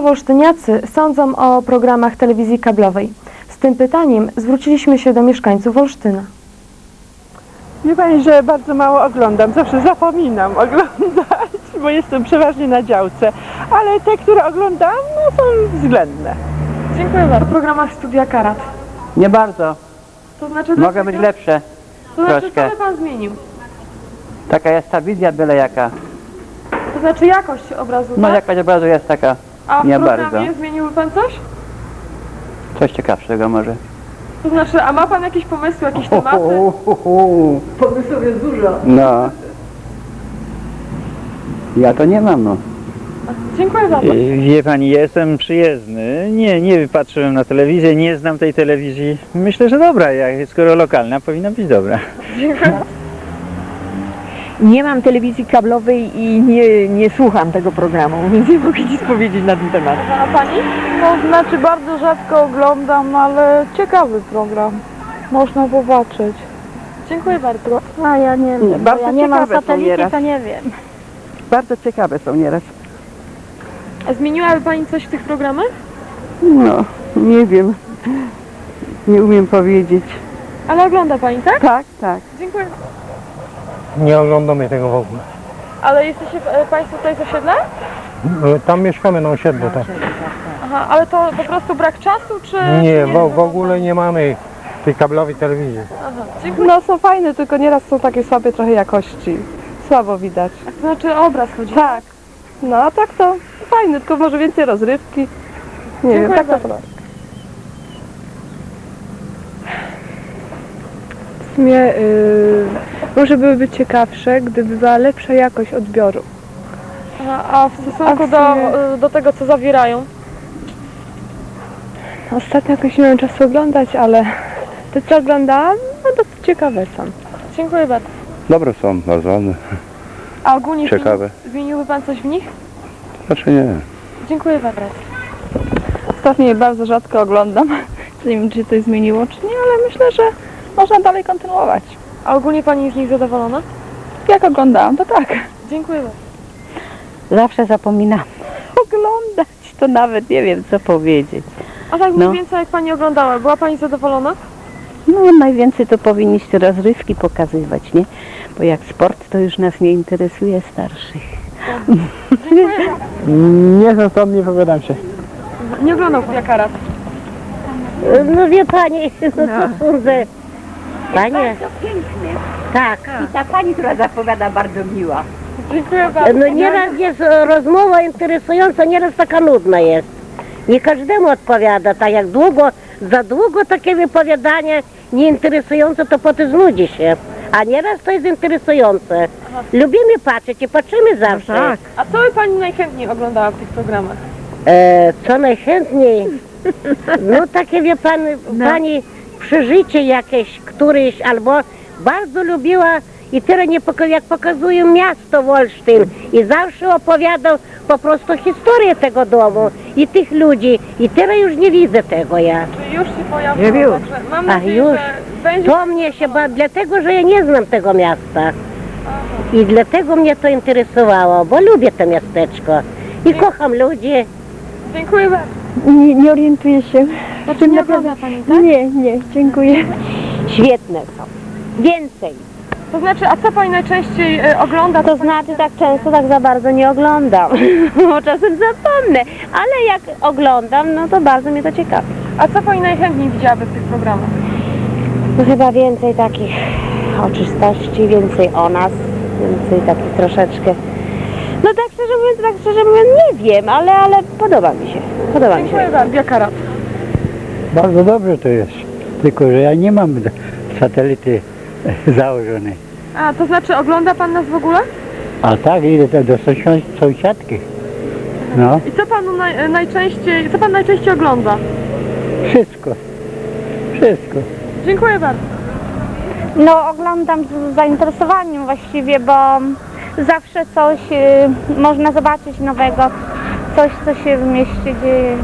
Wolsztyniacy sądzą o programach telewizji kablowej. Z tym pytaniem zwróciliśmy się do mieszkańców Olsztyna. Wie Pani, że bardzo mało oglądam, zawsze zapominam oglądać, bo jestem przeważnie na działce, ale te, które oglądam, no są względne. Dziękuję bardzo. W programach Studia Karat. Nie bardzo. To znaczy, Mogą dlaczego- być lepsze. To znaczy, co troszkę. by Pan zmienił? Taka jest ta wizja byle jaka. To znaczy jakość obrazu, No tak? jakaś obrazu jest taka. A w nie programie bardzo. zmieniłby Pan coś? Coś ciekawszego może. To znaczy, a ma Pan jakieś pomysły, jakieś tematy? Pomysłów jest dużo. No. Ja to nie mam, no. Dziękuję bardzo. Y, Wie pani, jestem przyjezdny. Nie, nie patrzyłem na telewizję, nie znam tej telewizji. Myślę, że dobra, jak, skoro lokalna, powinna być dobra. Nie mam telewizji kablowej i nie, nie słucham tego programu, więc nie mogę nic powiedzieć na ten temat. A Pani? To znaczy bardzo rzadko oglądam, ale ciekawy program. Można popatrzeć. Dziękuję bardzo. No ja nie wiem, bo bardzo ja nie mam ciekawe są satelity, nieraz. to nie wiem. Bardzo ciekawe są nieraz. A zmieniłaby Pani coś w tych programach? No, nie wiem. Nie umiem powiedzieć. Ale ogląda Pani, tak? Tak, tak. Dziękuję. Nie oglądamy tego w ogóle. Ale jesteście e, Państwo tutaj z osiedla? E, Tam mieszkamy na osiedlu, tak. Aha, ale to po prostu brak czasu, czy... Nie, czy w, w ogóle nie mamy tej kablowej telewizji. Aha, dziękuję. No są fajne, tylko nieraz są takie słabe trochę jakości. Słabo widać. To znaczy obraz chodzi. Tak. No a tak to fajne, tylko może więcej rozrywki. Nie wiem, Dziękuję tak to bardzo. W sumie y, może byłyby ciekawsze, gdyby była lepsza jakość odbioru. Aha, a w stosunku A w do, sumie- e, do tego, co zawierają? Ostatnio jakoś nie miałam czasu oglądać, ale te co oglądałam, no dosyć ciekawe są. Dziękuję bardzo. Dobre są, bardzo ładne. A ogólnie Ciekawe. Zmieniłby Pan coś w nich? Znaczy nie. Dziękuję bardzo. Ostatnio je bardzo rzadko oglądam. Nie wiem, czy się coś zmieniło, czy nie, ale myślę, że można dalej kontynuować. A ogólnie Pani jest z nich zadowolona? Jak oglądałam, to tak. Dziękuję bardzo. Zawsze zapominam oglądać, to nawet nie wiem co powiedzieć. A tak mniej No. więcej jak Pani oglądała, była Pani zadowolona? No najwięcej to powinniście rozrywki pokazywać, nie? Bo jak sport to już nas nie interesuje starszych. Nie znam stąd, nie wypowiadam się. Nie oglądał Pan Karat. No wie pani, no to kurde. Panie. Tak. I ta pani, która zapowiada bardzo miła. Dziękuję bardzo. No nieraz jest e, rozmowa interesująca, nieraz taka nudna jest. Nie każdemu odpowiada, tak jak długo, za długo takie wypowiadanie nieinteresujące, to potem znudzi się. A nieraz to jest interesujące. Lubimy patrzeć i patrzymy zawsze. A co by Pani najchętniej oglądała w tych programach? E, co najchętniej? No takie wie pan, pani przeżycie jakieś, któryś, albo bardzo lubiła i teraz nie poka- jak pokazują miasto Wolsztyn i zawsze opowiadał po prostu historię tego domu i tych ludzi i teraz już nie widzę tego ja. Czy już się pojawiło? Także mam A, nadzieję, już. że będzie... To mnie się ba, dlatego, że ja nie znam tego miasta. I dlatego mnie to interesowało, bo lubię to miasteczko i kocham ludzi. Dziękuję bardzo. Nie, nie orientuję się. Znaczy nie ogląda Pani, tak? Nie, nie, dziękuję. Świetne są. Więcej. To znaczy, a co Pani najczęściej e, ogląda? To znaczy tak często tak za bardzo nie oglądam, bo czasem zapomnę, ale jak oglądam, no to bardzo mnie to ciekawi. A co Pani najchętniej widziałaby w tych programach? No chyba więcej takich o czystości, więcej o nas, więcej takich troszeczkę. No tak szczerze mówiąc, tak szczerze mówiąc nie wiem, ale, ale podoba mi się. Podoba mi się. Dziękuję bardzo. Karat. Bardzo dobrze to jest. Tylko, że ja nie mam satelity założonej. A, to znaczy ogląda Pan nas w ogóle? A tak, idę do- do sąsiad- sąsiadki. No, I co Panu naj, najczęściej, co Pan najczęściej ogląda? wszystko. Wszystko. Dziękuję bardzo. No oglądam z zainteresowaniem właściwie, bo zawsze coś y, można zobaczyć nowego, coś co się w mieście dzieje.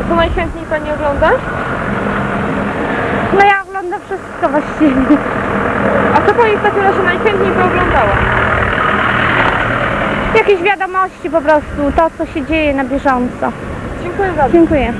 A co najchętniej Pani ogląda? No ja oglądam wszystko właściwie. A co Pani w takim razie najchętniej by oglądała? jakieś wiadomości po prostu, to co się dzieje na bieżąco. Dziękuję bardzo. Dziękuję.